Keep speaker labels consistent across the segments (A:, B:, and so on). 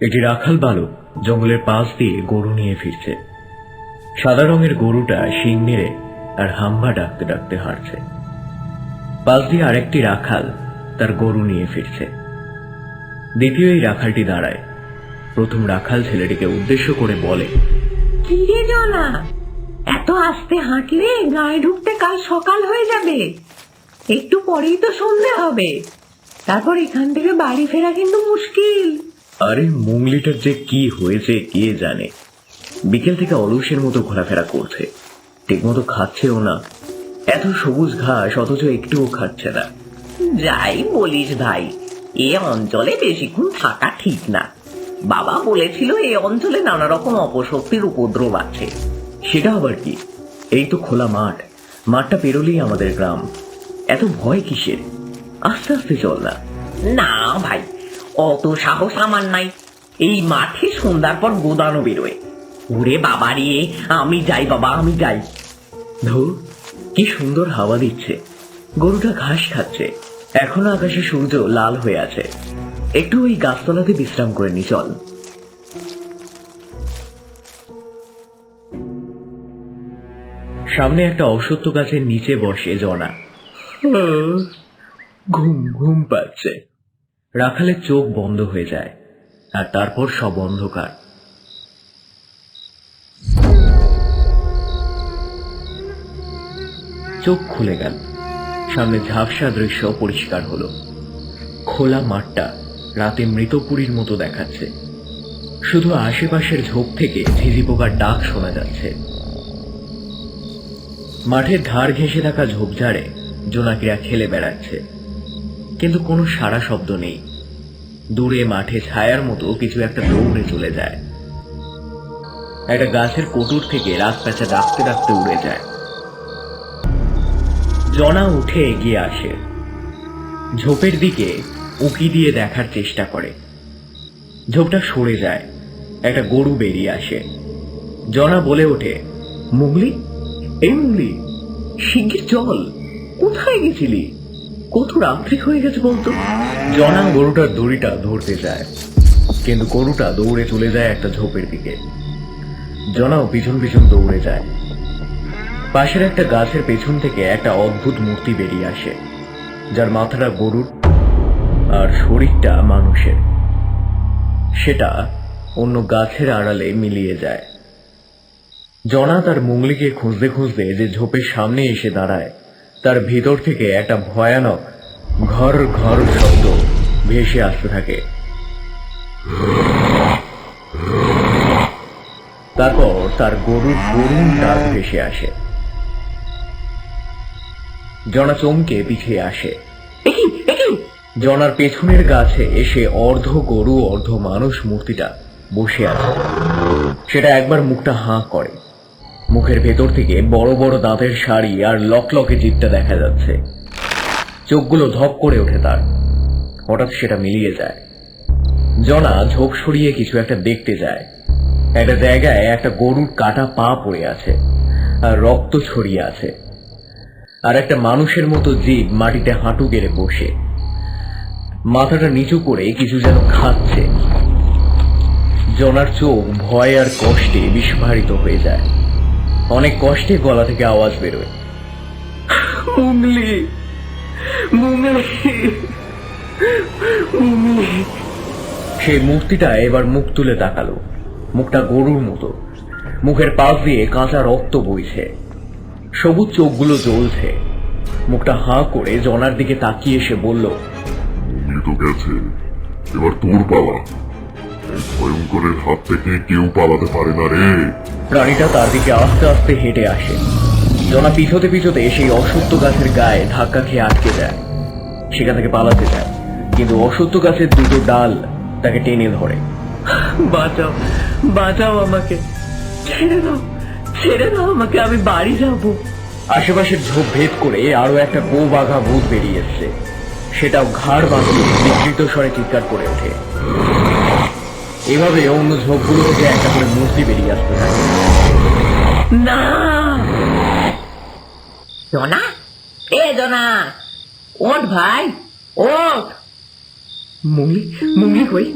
A: একটি রাখাল বালক জঙ্গলের পাশ দিয়ে গরু নিয়ে ফিরছে। সাদা রঙের গরুটা শিং নেড়ে আর হাম্বা ডাকতে ডাকতে হাঁটছে পাশ দিয়ে আরেকটি রাখাল তার গরু নিয়ে ফিরছে। দ্বিতীয় এই রাখালটি দাঁড়ায়। প্রথম রাখাল ছেলেটিকে উদ্দেশ্য করে বলে,
B: কি রে জনা এত আস্তে হাঁটলে গায়ে ঢুকতে কাল সকাল হয়ে যাবে। একটু পরেই তো সন্ধে হবে। তারপর এখান থেকে বাড়ি ফেরা কিন্তু মুশকিল।
A: আরে মুংলিটার যে কি হয়েছে কে জানে। বিকেল থেকে অলসের মতো ঘোরাফেরা করছে। ঠিকমতো খাচ্ছেও না। এত সবুজ ঘাস, অথচ একটুও খাচ্ছে না।
B: যাই বলিস ভাই, এ অঞ্চলে বেশিক্ষণ থাকা ঠিক না। বাবা বলেছিল এই অঞ্চলে নানা রকম অপশক্তির উপদ্রব আছে।
A: সেটা আবার কি? এই তো খোলা মাঠ। মাঠটা পেরোলেই আমাদের গ্রাম। এত ভয় কিসের? আস্তে আস্তে চল না।
B: না ভাই অত সাহস আমার নাই। এই মাঠে সন্ধ্যার পর গোদানো বেরোয়। ওরে বাবা রে, আমি যাই বাবা, আমি যাই।
A: ধুর, কি সুন্দর হাওয়া দিচ্ছে। গরুটা ঘাস খাচ্ছে। এখনও আকাশে সূর্য লাল হয়ে আছে। একটু ওই গাছতলাতে বিশ্রাম করে নি, চল। সামনে একটা অসত্য গাছের নিচে বসে জনা। ঘুম ঘুম পাচ্ছে। রাখালের চোখ বন্ধ হয়ে যায়, আর তারপর সব অন্ধকার। চোখ খুলে গেল। সামনে ঝাপসা দৃশ্য পরিষ্কার হলো। খোলা মাঠটা রাতে মৃতপুরীর মতো দেখাচ্ছে। শুধু আশেপাশের ঝোপ থেকে ঝিঝি পোকার ডাক শোনা যাচ্ছে। মাঠের ধার ঘেঁষে থাকা ঝোপঝাড়ে জোনাকিরা খেলে বেড়াচ্ছে। কিন্তু কোনো সারা শব্দ নেই। দূরে মাঠে ছায়ার মতো কিছু একটা দৌড়ে চলে যায়। একটা গাছের কোটুর থেকে রাত প্যাঁচা ডাকতে ডাকতে উড়ে যায়। জনা উঠে এগিয়ে আসে। ঝোপের দিকে উঁকি দিয়ে দেখার চেষ্টা করে। ঝোপটা সরে যায়। একটা গরু বেরিয়ে আসে। জনা বলে ওঠে, মুগলি? এই মুগলি, শিগগির চল। কোথায় গেছিলি? কত রাত্রি হয়ে গেছে বলতো? জনা গরুটার দড়িটা ধরতে যায়, কিন্তু গরুটা দৌড়ে চলে যায় একটা ঝোপের দিকে। জনাও পিছন পিছন দৌড়ে যায়। পাশের একটা গাছের পেছন থেকে একটা অদ্ভুত মূর্তি বেরিয়ে আসে, যার মাথাটা গরুর আর শরীরটা মানুষের। সেটা অন্য গাছের আড়ালে মিলিয়ে যায়। জনা তার মুঙ্গলিকে খুঁজতে খুঁজতে যে ঝোপের সামনে এসে দাঁড়ায় তার ভিতর থেকে একটা ভয়ানক ঘর ঘর শব্দ ভেসে আসতে থাকে। তারপর তার গরুর করুণ ডাক ভেসে আসে। জনা চমকে পিছিয়ে আসে। জনার পেছনের গাছে এসে অর্ধ গরু অর্ধ মানুষ মূর্তিটা বসে আছে। সেটা একবার মুখটা হাঁ করে। মুখের ভেতর থেকে বড় বড় দাঁতের শাড়ি আর লকলকে জিপটা দেখা যাচ্ছে। চোখগুলো ধপ করে ওঠে তার। হঠাৎ সেটা মিলিয়ে যায়। জনা ঝোপ সরিয়ে কিছু একটা দেখতে যায়। একটা জায়গায় একটা গরুর কাটা পা পড়ে আছে আর রক্ত ছড়িয়ে আছে। আর একটা মানুষের মতো জীব মাটিতে হাঁটু গেড়ে বসে। মাথাটা নিচু করে কিছু যেন খাচ্ছে। জনার চোখ ভয় আর কষ্টে বিস্ফারিত হয়ে যায়। অনেক কষ্টে গলা থেকে আওয়াজ বেরোয়।
B: মুঙ্গলি
A: সেই মূর্তিটা এবার মুখ তুলে তাকালো। মুখটা গরুর মতো। মুখের পাশ দিয়ে কাঁচা রক্ত বইছে। সবুজ চোখগুলো জ্বলছে। মুখটা হাঁ করে জনার দিকে তাকিয়ে এসে বলল
C: তো গেছে। এবার তোর পালা। এই ভয়ঙ্করের হাত থেকে কেউ পালাতে পারে না রে।
A: প্রাণীটা তার দিকে আস্তে আস্তে হেঁটে আসে। জনা পিছতে পিছতে সেই অসত্য গাছের গায়ে ধাক্কা খেয়ে আটকে যায়। সেখান থেকে পালাতে যায়। কিন্তু অসত্য গাছের দুটো ডাল তাকে টেনে ধরে।
B: বাঁচাও বাঁচাও আমাকে। ছেড়ে দাও ছেড়ে দাও আমাকে, আমি বাড়ি যাব।
A: আশেপাশের ঝোপ ভেদ করে আরও একটা বউ বাঘা ভূত বেরিয়ে এসছে। সেটাও ঘাড় বাঁধিয়ে বিকৃত স্বরে চিৎকার করে ওঠে। এভাবে অন্য ঝোপগুলো থেকে একটা করে মূর্তি বেরিয়ে আসতে থাকে
B: না! জনা এ জনা ওঠ ভাই ওঠ!
A: মুঙ্গলি মুঙ্গলি কই?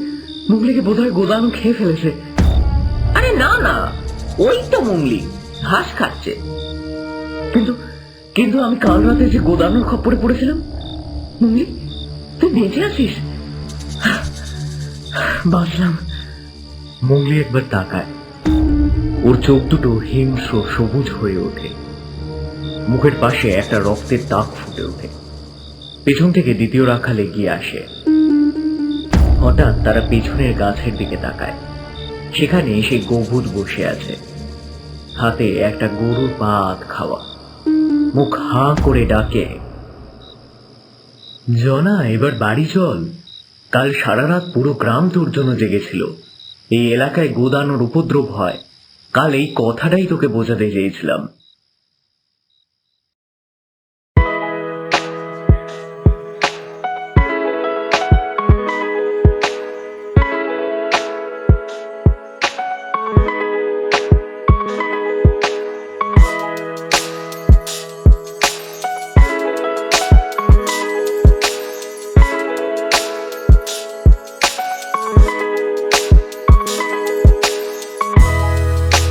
A: মুগলিকে বোধহয় গোদানো খেয়ে ফেলেছে।
B: আরে না না ওই তো মুংলি ঘাস খাচ্ছে।
A: কিন্তু কিন্তু আমি কাল রাতে যে গোদানোর খপ্পরে পড়েছিলাম মুগলি তুই বেঁচে আছিস? বাঁচলাম। মুগলি একবার তাকায়। ওর চোখ দুটো হিংস্র সবুজ হয়ে ওঠে। মুখের পাশে একটা রক্তের দাগ ফুটে ওঠে। পেছন থেকে দ্বিতীয় রাখাল এগিয়ে আসে। হঠাৎ তারা পেছনের গাছের দিকে তাকায়। সেখানে সেই গোভূত বসে আছে। হাতে একটা গরুর পাত খাওয়া। মুখ হা করে ডাকে, জনা, এবার বাড়ি চল। কাল সারা রাত পুরো গ্রাম তোর জন্য জেগেছিল। এই এলাকায় গোদানোর উপদ্রব হয়। কাল এই কথাটাই তোকে বোঝাতে চেয়েছিলাম।